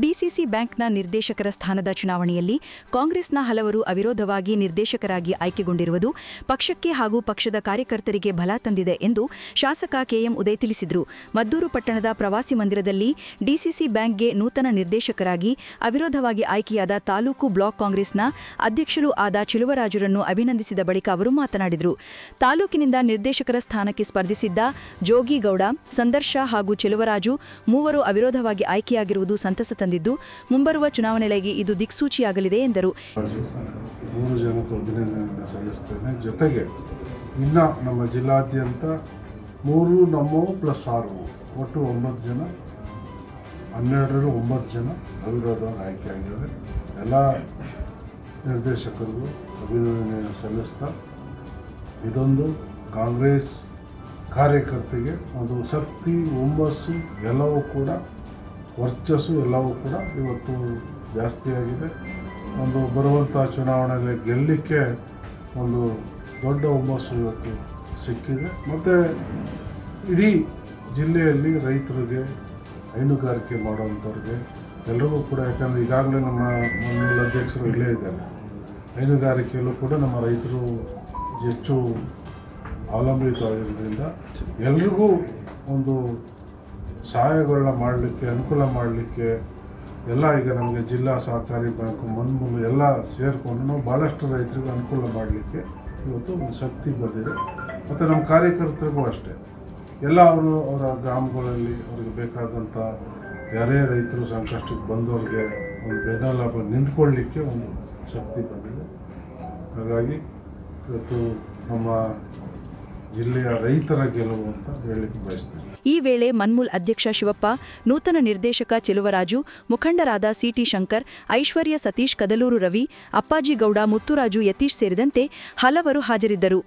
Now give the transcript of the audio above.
DCC ಬ್ಯಾಂಕ್ನ ನಿರ್ದೇಶಕರ ಸ್ಥಾನದ ಚುನಾವಣೆಯಲ್ಲಿ ಕಾಂಗ್ರೆಸ್ನ ಹಲವರು ಅವಿರೋಧವಾಗಿ ನಿರ್ದೇಶಕರಾಗಿ ಆಯ್ಕೆಗೊಂಡಿರುವುದು ಪಕ್ಷಕ್ಕೆ ಹಾಗೂ ಪಕ್ಷದ ಕಾರ್ಯಕರ್ತರಿಗೆ ಬಲ ತಂದಿದೆ ಎಂದು ಶಾಸಕ ಕೆಎಂ ಉದಯ್ ತಿಳಿಸಿದರು. ಮದ್ದೂರು ಪಟ್ಟಣದ ಪ್ರವಾಸಿ ಮಂದಿರದಲ್ಲಿ ಡಿಸಿಸಿ ಬ್ಯಾಂಕ್ಗೆ ನೂತನ ನಿರ್ದೇಶಕರಾಗಿ ಅವಿರೋಧವಾಗಿ ಆಯ್ಕೆಯಾದ ತಾಲೂಕು ಬ್ಲಾಕ್ ಕಾಂಗ್ರೆಸ್ನ ಅಧ್ಯಕ್ಷರೂ ಆದ ಚಿಲುವರಾಜುರನ್ನು ಅಭಿನಂದಿಸಿದ ಬಳಿಕ ಅವರು ಮಾತನಾಡಿದರು. ತಾಲೂಕಿನಿಂದ ನಿರ್ದೇಶಕರ ಸ್ಥಾನಕ್ಕೆ ಸ್ಪರ್ಧಿಸಿದ್ದ ಜೋಗಿಗೌಡ, ಸಂದರ್ಶ ಹಾಗೂ ಚೆಲುವರಾಜು ಮೂವರು ಅವಿರೋಧವಾಗಿ ಆಯ್ಕೆಯಾಗಿರುವುದು ಸಂತಸ ತಂದಿದ್ದು, ಮುಂಬರುವ ಚುನಾವಣೆಗಳಿಗೆ ಇದು ದಿಕ್ಸೂಚಿಯಾಗಲಿದೆ ಎಂದರು. ಜೊತೆಗೆ, ಇನ್ನು ನಮ್ಮ ಜಿಲ್ಲಾದ್ಯಂತ ಮೂರು ನಮ್ಮವು ಪ್ಲಸ್ ಆರು, ಒಟ್ಟು ಒಂಬತ್ತು ಜನ ಹನ್ನೆರಡರು ಒಂಬತ್ತು ಜನ ಅವಿರೋಧವಾಗಿ ಆಯ್ಕೆಯಾಗಿದ್ದಾರೆ. ಎಲ್ಲ ನಿರ್ದೇಶಕರಿಗೂ ಅಭಿನಂದನೆ ಸಲ್ಲಿಸ್ತಾ, ಇದೊಂದು ಕಾಂಗ್ರೆಸ್ ಕಾರ್ಯಕರ್ತೆಗೆ ಒಂದು ಶಕ್ತಿ, ಹುಮ್ಮಸ್ಸು, ಎಲ್ಲವೂ ಕೂಡ ವರ್ಚಸ್ಸು ಎಲ್ಲವೂ ಕೂಡ ಇವತ್ತು ಜಾಸ್ತಿಯಾಗಿದೆ ಒಂದು ಬರುವಂಥ ಚುನಾವಣೆಯಲ್ಲಿ ಗೆಲ್ಲಲಿಕ್ಕೆ ಒಂದು ದೊಡ್ಡ ಹುಮ್ಮಸ್ಸು ಇವತ್ತು ಸಿಕ್ಕಿದೆ. ಮತ್ತು ಇಡೀ ಜಿಲ್ಲೆಯಲ್ಲಿ ರೈತರಿಗೆ ಹೈನುಗಾರಿಕೆ ಮಾಡುವಂಥವ್ರಿಗೆ ಎಲ್ಲರಿಗೂ ಕೂಡ, ಯಾಕಂದರೆ ಈಗಾಗಲೇ ನಮ್ಮ ಮಂಡಲ ಅಧ್ಯಕ್ಷರು ಇಲ್ಲೇ ಇದ್ದಾರೆ. ಹೈನುಗಾರಿಕೆಯಲ್ಲೂ ಕೂಡ ನಮ್ಮ ರೈತರು ಹೆಚ್ಚು ಅವಲಂಬಿತವಾಗಿರೋದ್ರಿಂದ ಎಲ್ರಿಗೂ ಒಂದು ಸಹಾಯಗಳನ್ನ ಮಾಡಲಿಕ್ಕೆ, ಅನುಕೂಲ ಮಾಡಲಿಕ್ಕೆ ಎಲ್ಲ ಈಗ ನಮಗೆ ಜಿಲ್ಲಾ ಸಹಕಾರಿ ಬ್ಯಾಂಕು ಮನ್ಮೂಲು ಎಲ್ಲ ಸೇರಿಕೊಂಡು ಭಾಳಷ್ಟು ರೈತರಿಗೆ ಅನುಕೂಲ ಮಾಡಲಿಕ್ಕೆ ಇವತ್ತು ಒಂದು ಶಕ್ತಿ ಬಂದಿದೆ. ಮತ್ತು ನಮ್ಮ ಕಾರ್ಯಕರ್ತರಿಗೂ ಅಷ್ಟೇ. ಎಲ್ಲ ಅವರು ಅವರ ಗ್ರಾಮಗಳಲ್ಲಿ ಅವ್ರಿಗೆ ಬೇಕಾದಂಥ ಯಾರೇ ರೈತರು ಸಂಕಷ್ಟಕ್ಕೆ ಬಂದವ್ರಿಗೆ ಒಂದು ಬೆನ್ನೆಲುಬು ನಿಂತ್ಕೊಳ್ಳಿಕ್ಕೆ ಒಂದು ಶಕ್ತಿ ಬಂದಿದೆ. ಹಾಗಾಗಿ ಇವತ್ತು ನಮ್ಮ ಜಿಲ್ಲೆಯ ರೈತರ ಗೆಲುವು ಅಂತ ಹೇಳಲಿಕ್ಕೆ ಬಯಸ್ತೇನೆ. ಈ ವೇಳೆ ಮನ್ಮೂಲ್ ಅಧ್ಯಕ್ಷ ಶಿವಪ್ಪ, ನೂತನ ನಿರ್ದೇಶಕ ಚೆಲುವರಾಜು, ಮುಖಂಡರಾದ ಸಿಟಿ ಶಂಕರ್, ಐಶ್ವರ್ಯ ಸತೀಶ್ ಕದಲೂರು ರವಿ ಅಪ್ಪಾಜಿಗೌಡ ಮುತ್ತುರಾಜು ಯತೀಶ್ ಸೇರಿದಂತೆ ಹಲವರು ಹಾಜರಿದ್ದರು.